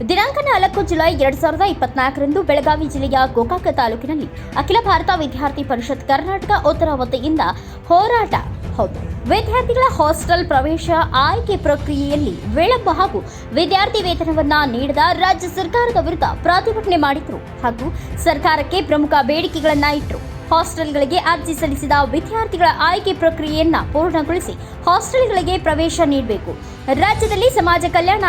ದಿನಾಂಕ ನಾಲ್ಕು ಜುಲೈ ಎರಡು ಸಾವಿರದ ಇಪ್ಪತ್ನಾಲ್ಕರಂದು ಬೆಳಗಾವಿ ಜಿಲ್ಲೆಯ ಗೋಕಾಕ ತಾಲೂಕಿನಲ್ಲಿ ಅಖಿಲ ಭಾರತ ವಿದ್ಯಾರ್ಥಿ ಪರಿಷತ್ ಕರ್ನಾಟಕ ಉತ್ತರ ವತಿಯಿಂದ ಹೋರಾಟ. ಹೌದು. ವಿದ್ಯಾರ್ಥಿಗಳ ಹಾಸ್ಟೆಲ್ ಪ್ರವೇಶ ಆಯ್ಕೆ ಪ್ರಕ್ರಿಯೆಯಲ್ಲಿ ವಿಳಂಬ ಹಾಗೂ ವಿದ್ಯಾರ್ಥಿ ವೇತನವನ್ನ ನೀಡದ ರಾಜ್ಯ ಸರ್ಕಾರದ ವಿರುದ್ಧ ಪ್ರತಿಭಟನೆ ಮಾಡಿದ್ರು ಹಾಗೂ ಸರ್ಕಾರಕ್ಕೆ ಪ್ರಮುಖ ಬೇಡಿಕೆಗಳನ್ನ ಇಟ್ಟರು ಹಾಸ್ಟೆಲ್ಗಳಿಗೆ ಅರ್ಜಿ ಸಲ್ಲಿಸಿದ ವಿದ್ಯಾರ್ಥಿಗಳ ಆಯ್ಕೆ ಪ್ರಕ್ರಿಯೆಯನ್ನ ಪೂರ್ಣಗೊಳಿಸಿ ಹಾಸ್ಟೆಲ್ಗಳಿಗೆ ಪ್ರವೇಶ ನೀಡಬೇಕು. ರಾಜ್ಯದಲ್ಲಿ ಸಮಾಜ ಕಲ್ಯಾಣ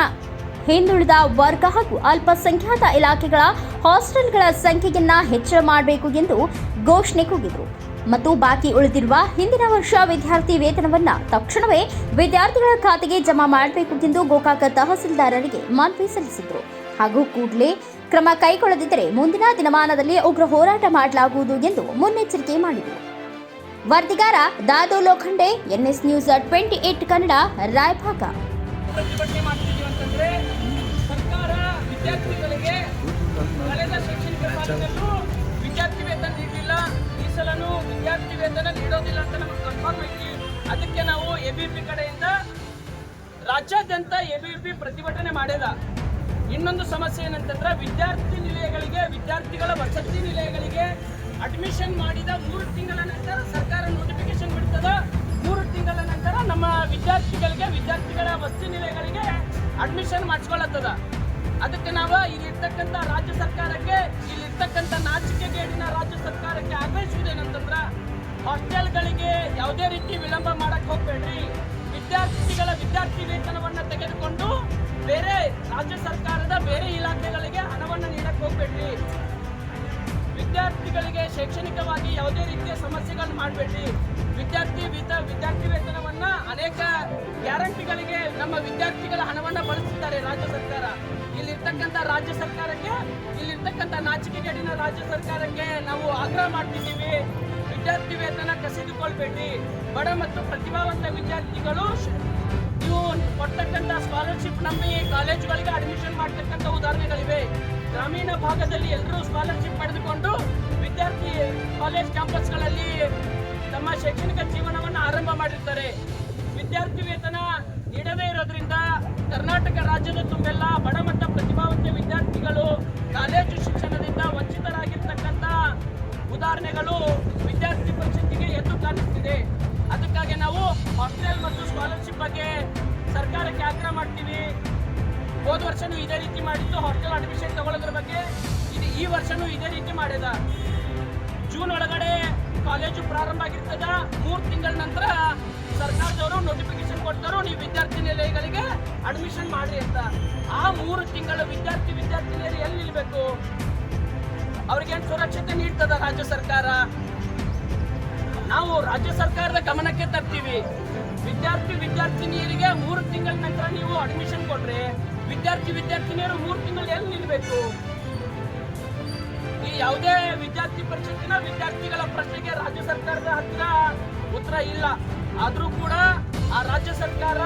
ಹಿಂದುಳಿದ ವರ್ಗ ಹಾಗೂ ಅಲ್ಪಸಂಖ್ಯಾತ ಇಲಾಖೆಗಳ ಹಾಸ್ಟೆಲ್ಗಳ ಸಂಖ್ಯೆಯನ್ನ ಹೆಚ್ಚಳ ಮಾಡಬೇಕು ಎಂದು ಘೋಷಣೆ ಕೂಗಿದರು. ಮತ್ತು ಬಾಕಿ ಉಳಿದಿರುವ ಹಿಂದಿನ ವರ್ಷ ವಿದ್ಯಾರ್ಥಿ ವೇತನವನ್ನ ತಕ್ಷಣವೇ ವಿದ್ಯಾರ್ಥಿಗಳ ಖಾತೆಗೆ ಜಮಾ ಮಾಡಬೇಕು ಎಂದು ಗೋಕಾಕ ತಹಸೀಲ್ದಾರರಿಗೆ ಮನವಿ ಸಲ್ಲಿಸಿದರು. ಹಾಗೂ ಕೂಡಲೇ ಕ್ರಮ ಕೈಗೊಳ್ಳದಿದ್ದರೆ ಮುಂದಿನ ದಿನಮಾನದಲ್ಲಿ ಉಗ್ರ ಹೋರಾಟ ಮಾಡಲಾಗುವುದು ಎಂದು ಮುನ್ನೆಚ್ಚರಿಕೆ ಮಾಡಿದರು. ವರದಿಗಾರ Dado Lokhande NS news twenty eight Kannada, Raibag. ಅಂತಂದ್ರೆ ಸರ್ಕಾರ ವಿದ್ಯಾರ್ಥಿಗಳಿಗೆ ಕಳೆದ ಶೈಕ್ಷಣಿಕ ಸಾಲಿನಲ್ಲೂ ವಿದ್ಯಾರ್ಥಿ ವೇತನ ನೀಡಲಿಲ್ಲ. ಈ ಸಲನೂ ವಿದ್ಯಾರ್ಥಿ ವೇತನ ನೀಡೋದಿಲ್ಲ ಅಂತ ನಮಗೆ ಕನ್ಫರ್ಮ್ ಐತಿ. ಅದಕ್ಕೆ ನಾವು ಎ ಕಡೆಯಿಂದ ರಾಜ್ಯಾದ್ಯಂತ ಎ ಬಿ ಪಿ ಪ್ರತಿಭಟನೆ ಮಾಡ್ಯದ ಇನ್ನೊಂದು ಸಮಸ್ಯೆ ಏನಂತಂದ್ರೆ ವಿದ್ಯಾರ್ಥಿ ನಿಲಯಗಳಿಗೆ, ವಿದ್ಯಾರ್ಥಿಗಳ ವಸತಿ ನಿಲಯಗಳಿಗೆ ಅಡ್ಮಿಷನ್ ಮಾಡಿದ ಮೂರು ತಿಂಗಳ ನಂತರ ಸರ್ಕಾರ ನೋಟಿಫಿಕೇಶನ್ ಬಿಡ್ತದ, ಮೂರು ತಿಂಗಳ ನಂತರ ನಮ್ಮ ವಿದ್ಯಾರ್ಥಿಗಳಿಗೆ, ವಿದ್ಯಾರ್ಥಿಗಳ ವಸತಿ ನಿಲಯಗಳಿಗೆ ಅಡ್ಮಿಷನ್ ಮಾಡಿಸ್ಕೊಳ್ಳತ್ತದ ಅದಕ್ಕೆ ನಾವು ಇಲ್ಲಿರ್ತಕ್ಕಂಥ ರಾಜ್ಯ ಸರ್ಕಾರಕ್ಕೆ, ಇಲ್ಲಿರ್ತಕ್ಕಂಥ ನಾಚಿಕೆಗೇಡಿನ ರಾಜ್ಯ ಸರ್ಕಾರಕ್ಕೆ ಆಗ್ರಹಿಸುವುದೇನಂತಂದ್ರೆ ಹಾಸ್ಟೆಲ್ಗಳಿಗೆ ಯಾವುದೇ ರೀತಿ ವಿಳಂಬ ಮಾಡಕ್ ಹೋಗ್ಬೇಡ್ರಿ. ವಿದ್ಯಾರ್ಥಿಗಳ ವಿದ್ಯಾರ್ಥಿ ವೇತನವನ್ನು ತೆಗೆದುಕೊಂಡು ಬೇರೆ ರಾಜ್ಯ ಸರ್ಕಾರದ ಬೇರೆ ಇಲಾಖೆಗಳಿಗೆ ಹಣವನ್ನು ನೀಡಕ್ ಹೋಗ್ಬೇಡ್ರಿ. ವಿದ್ಯಾರ್ಥಿಗಳಿಗೆ ಶೈಕ್ಷಣಿಕವಾಗಿ ಯಾವುದೇ ರೀತಿಯ ಸಮಸ್ಯೆಗಳನ್ನು ಮಾಡಬೇಡ್ರಿ. ವಿದ್ಯಾರ್ಥಿ ವಿದ್ಯಾರ್ಥಿ ವೇತನವನ್ನ ಗ್ಯಾರಂಟಿಗಳಿಗೆ ನಮ್ಮ ವಿದ್ಯಾರ್ಥಿಗಳ ಹಣವನ್ನ ಬಳಸುತ್ತಾರೆ ರಾಜ್ಯ ಸರ್ಕಾರ. ಇಲ್ಲಿರ್ತಕ್ಕಂಥ ರಾಜ್ಯ ಸರ್ಕಾರಕ್ಕೆ, ಇಲ್ಲಿರ್ತಕ್ಕಂಥ ನಾಚಿಕೆಗೇಡಿನ ರಾಜ್ಯ ಸರ್ಕಾರಕ್ಕೆ ನಾವು ಆಗ್ರಹ ಮಾಡ್ತಿದ್ದೀವಿ. ವಿದ್ಯಾರ್ಥಿ ವೇತನ ಕಸಿದುಕೊಳ್ಬೇಡಿ. ಬಡ ಮತ್ತು ಪ್ರತಿಭಾವಂತ ವಿದ್ಯಾರ್ಥಿಗಳು, ನೀವು ಕೊಡ್ತಕ್ಕಂಥ ಸ್ಕಾಲರ್ಶಿಪ್ ನಂಬಿ ಕಾಲೇಜುಗಳಿಗೆ ಅಡ್ಮಿಷನ್ ಮಾಡ್ತಕ್ಕಂಥ ಉದಾಹರಣೆಗಳಿವೆ. ಗ್ರಾಮೀಣ ಭಾಗದಲ್ಲಿ ಎಲ್ಲರೂ ಸ್ಕಾಲರ್ಶಿಪ್ ಪಡೆದುಕೊಂಡು ವಿದ್ಯಾರ್ಥಿ ಕಾಲೇಜ್ ಕ್ಯಾಂಪಸ್ಗಳಲ್ಲಿ ತಮ್ಮ ಶೈಕ್ಷಣಿಕ ಜೀವನವನ್ನು ಆರಂಭ ಮಾಡಿರ್ತಾರೆ. ವಿದ್ಯಾರ್ಥಿ ವೇತನ ನೀಡದೇ ಇರೋದ್ರಿಂದ ಕರ್ನಾಟಕ ರಾಜ್ಯದ ತುಂಬೆಲ್ಲ ಬಡಮಟ್ಟ ಪ್ರತಿಭಾವಂತ ವಿದ್ಯಾರ್ಥಿಗಳು ಕಾಲೇಜು ಶಿಕ್ಷಣದಿಂದ ವಂಚಿತರಾಗಿರ್ತಕ್ಕಂಥ ಉದಾಹರಣೆಗಳು ವಿದ್ಯಾರ್ಥಿ ಪರಿಷತ್ತಿಗೆ ಎದ್ದು ಕಾಣಿಸ್ತಿದೆ. ಅದಕ್ಕಾಗಿ ನಾವು ಹಾಸ್ಟೆಲ್ ಮತ್ತು ಸ್ಕಾಲರ್ಶಿಪ್ ಬಗ್ಗೆ ಸರ್ಕಾರಕ್ಕೆ ಆಗ್ರಹ ಮಾಡ್ತೀವಿ. ಹೋದ ವರ್ಷನೂ ಇದೇ ರೀತಿ ಮಾಡಿದ್ದು. ಹಾಸ್ಟೆಲ್ ಅಡ್ಮಿಷನ್ ತಗೊಳ್ಳೋದ್ರ ಬಗ್ಗೆ ಇದು ಈ ವರ್ಷನೂ ಇದೇ ರೀತಿ ಮಾಡಿದ ಜೂನ್ ಒಳಗಡೆ ಕಾಲೇಜು ಪ್ರಾರಂಭ ಆಗಿರ್ತದ. ಮೂರು ತಿಂಗಳ ನಂತರ ಸರ್ಕಾರದವರು ನೋಟಿಫಿಕೇಶನ್ ಕೊಡ್ತಾರೋ ನೀವು ವಿದ್ಯಾರ್ಥಿ ನಿಲಯಗಳಿಗೆ ಅಡ್ಮಿಷನ್ ಮಾಡ್ರಿ ಅಂತ. ಆ ಮೂರು ತಿಂಗಳ ವಿದ್ಯಾರ್ಥಿ ವಿದ್ಯಾರ್ಥಿನಿಯರು ಎಲ್ಲಿ ನಿಲ್ಬೇಕು ಅವ್ರಿಗೇನು ಸುರಕ್ಷತೆ ನೀಡ್ತದ ರಾಜ್ಯ ಸರ್ಕಾರ? ನಾವು ರಾಜ್ಯ ಸರ್ಕಾರದ ಗಮನಕ್ಕೆ ತರ್ತೀವಿ. ವಿದ್ಯಾರ್ಥಿ ವಿದ್ಯಾರ್ಥಿನಿಯರಿಗೆ ಮೂರು ತಿಂಗಳ ನಂತರ ನೀವು ಅಡ್ಮಿಷನ್ ಕೊಡ್ರಿ. ವಿದ್ಯಾರ್ಥಿ ವಿದ್ಯಾರ್ಥಿನಿಯರು ಮೂರು ತಿಂಗಳು ಎಲ್ಲಿ ನಿಲ್ಬೇಕು? ಈ ಯಾವುದೇ ವಿದ್ಯಾರ್ಥಿ ಪರಿಷತ್ತಿನ ವಿದ್ಯಾರ್ಥಿಗಳ ಪ್ರಶ್ನೆಗೆ ರಾಜ್ಯ ಸರ್ಕಾರದ ಹತ್ತಿರ ಉತ್ತರ ಇಲ್ಲ. ಆದ್ರೂ ಕೂಡ ಆ ರಾಜ್ಯ ಸರ್ಕಾರ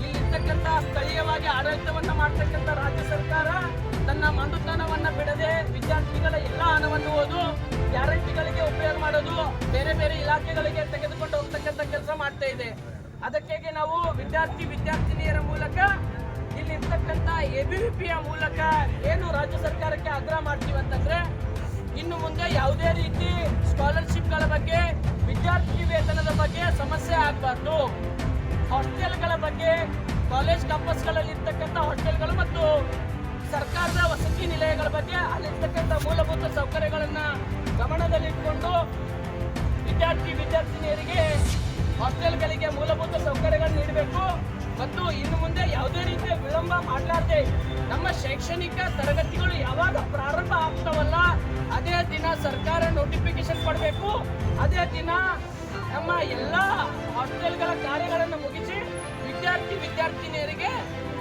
ಇಲ್ಲಿರ್ತಕ್ಕಂಥ ಸ್ಥಳೀಯವಾಗಿ ಆಡಳಿತವನ್ನು ಮಾಡ್ತಕ್ಕಂಥ ರಾಜ್ಯ ಸರ್ಕಾರ ತನ್ನ ಮಂಡುತನವನ್ನ ಬಿಡದೆ ವಿದ್ಯಾರ್ಥಿಗಳ ಎಲ್ಲ ಹಣವನ್ನು ಓದು ಗ್ಯಾರಂಟಿಗಳಿಗೆ ಉಪಯೋಗ ಮಾಡೋದು ಬೇರೆ ಬೇರೆ ಇಲಾಖೆಗಳಿಗೆ ತೆಗೆದುಕೊಂಡು ಹೋಗ್ತಕ್ಕಂಥ ಕೆಲಸ ಮಾಡ್ತಾ ಇದೆ. ಅದಕ್ಕೆ ನಾವು ವಿದ್ಯಾರ್ಥಿ ವಿದ್ಯಾರ್ಥಿನಿಯರ ಮೂಲಕ ಇಲ್ಲಿರ್ತಕ್ಕಂಥ ಎ ಬಿ ಪಿಯ ಮೂಲಕ ಏನು ರಾಜ್ಯ ಸರ್ಕಾರಕ್ಕೆ ಆಗ್ರಹ ಮಾಡ್ತೀವಿ ಅಂತಂದ್ರೆ ಇನ್ನು ಮುಂದೆ ಯಾವುದೇ ರೀತಿ ಸ್ಕಾಲರ್ಶಿಪ್ಗಳ ಬಗ್ಗೆ ವಿದ್ಯಾರ್ಥಿ ವೇತನದ ಬಗ್ಗೆ ಸಮಸ್ಯೆ ಆಗಬಾರ್ದು. ಹಾಸ್ಟೆಲ್ಗಳ ಬಗ್ಗೆ ಕಾಲೇಜ್ ಕ್ಯಾಂಪಸ್ಗಳಲ್ಲಿ ಇರ್ತಕ್ಕಂಥ ಹಾಸ್ಟೆಲ್ಗಳು ಮತ್ತು ಸರ್ಕಾರದ ವಸತಿ ನಿಲಯಗಳ ಬಗ್ಗೆ ಅಲ್ಲಿರ್ತಕ್ಕಂಥ ಮೂಲಭೂತ ಸೌಕರ್ಯಗಳನ್ನು ಗಮನದಲ್ಲಿಟ್ಕೊಂಡು ವಿದ್ಯಾರ್ಥಿ, ವಿದ್ಯಾರ್ಥಿನಿಯರಿಗೆ ಹಾಸ್ಟೆಲ್ಗಳಿಗೆ ಮೂಲಭೂತ ಸೌಕರ್ಯಗಳು ನೀಡಬೇಕು. ಮತ್ತು ಇನ್ನು ಮುಂದೆ ಯಾವುದೇ ರೀತಿಯ ವಿಳಂಬ ಮಾಡಲಾರ್ದೆ ನಮ್ಮ ಶೈಕ್ಷಣಿಕ ತರಗತಿಗಳು ಯಾವಾಗ ಪ್ರಾರಂಭ ಆಗ್ತಾವಲ್ಲ, ಅದೇ ದಿನ ಸರ್ಕಾರ ನೋಟಿಫಿಕೇಶನ್ ಕೊಡಬೇಕು. ಅದೇ ದಿನ ನಮ್ಮ ಎಲ್ಲ ಹಾಸ್ಟೆಲ್ಗಳ ಕಾರ್ಯಗಳನ್ನು ಮುಗಿಸಿ ವಿದ್ಯಾರ್ಥಿ, ವಿದ್ಯಾರ್ಥಿನಿಯರಿಗೆ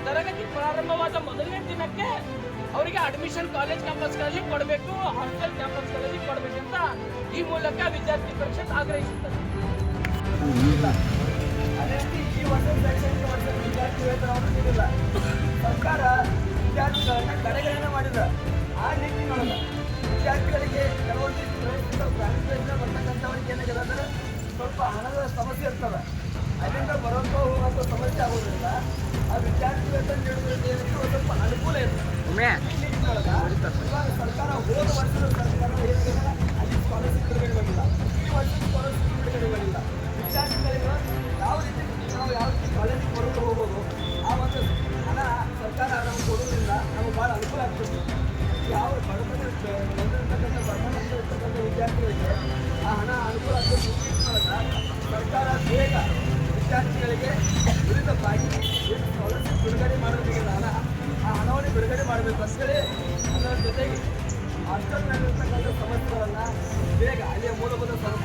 ತರಗತಿ ಪ್ರಾರಂಭವಾದ ಮೊದಲನೇ ದಿನಕ್ಕೆ ಅವರಿಗೆ ಅಡ್ಮಿಷನ್ ಕಾಲೇಜ್ ಕ್ಯಾಂಪಸ್ಗಳಲ್ಲಿ ಕೊಡಬೇಕು ಹಾಸ್ಟೆಲ್ ಕ್ಯಾಂಪಸ್ಗಳಲ್ಲಿ ಕೊಡಬೇಕಂತ ಈ ಮೂಲಕ ವಿದ್ಯಾರ್ಥಿ ಪರಿಷತ್ ಆಗ್ರಹಿಸುತ್ತದೆ. ಸರ್ಕಾರ ವಿದ್ಯಾರ್ಥಿಗಳನ್ನ ಕಡೆಗಣನೆ ಮಾಡಿದ ಆ ನಿಟ್ಟಿನೊಳಗೆ ವಿದ್ಯಾರ್ಥಿಗಳಿಗೆ ಕೆಲವೊಂದಿಷ್ಟು ಪ್ರದೇಶದಿಂದ ಬರ್ತಕ್ಕಂಥವ್ರಿಗೆ ಏನಾಗಿದೆ ಅಂದ್ರೆ ಸ್ವಲ್ಪ ಹಣದ ಸಮಸ್ಯೆ ಇರ್ತದೆ ಅಲ್ಲಿಂದ ಬರೋಂಥ ಹೋಗೋಂಥ ಸಮಸ್ಯೆ ಆಗೋದ್ರಿಂದ ಆ ವಿದ್ಯಾರ್ಥಿ ವೇತನ ನೀಡೋದ್ರಿಂದ ಏನಕ್ಕೆ ಸ್ವಲ್ಪ ಅನುಕೂಲ ಇರ್ತದೆ ಸರ್ಕಾರ ಹೋದ ವರ್ಷದ ಸರ್ಕಾರ ಅಲ್ಲಿ ಸ್ಕಾಲರ್ಶಿಪ್ ಬಿಡುಗಡೆ ಮಾಡಿಲ್ಲ ಈ ವರ್ಷ ಸ್ಕಾಲರ್ಶಿಪ್ ಬಿಡುಗಡೆ ಮಾಡಿಲ್ಲ ವಿದ್ಯಾರ್ಥಿಗಳಿಗೆ ಹಾಸ್ಟೆಲ್ನಲ್ಲಿರ್ತಕ್ಕಂಥ ಸಮಸ್ಯೆಗಳನ್ನು ಬೇಗ ಅಲ್ಲಿಯ ಮೂಲಭೂತ ಸಮ- ಸಮಸ್ಯೆ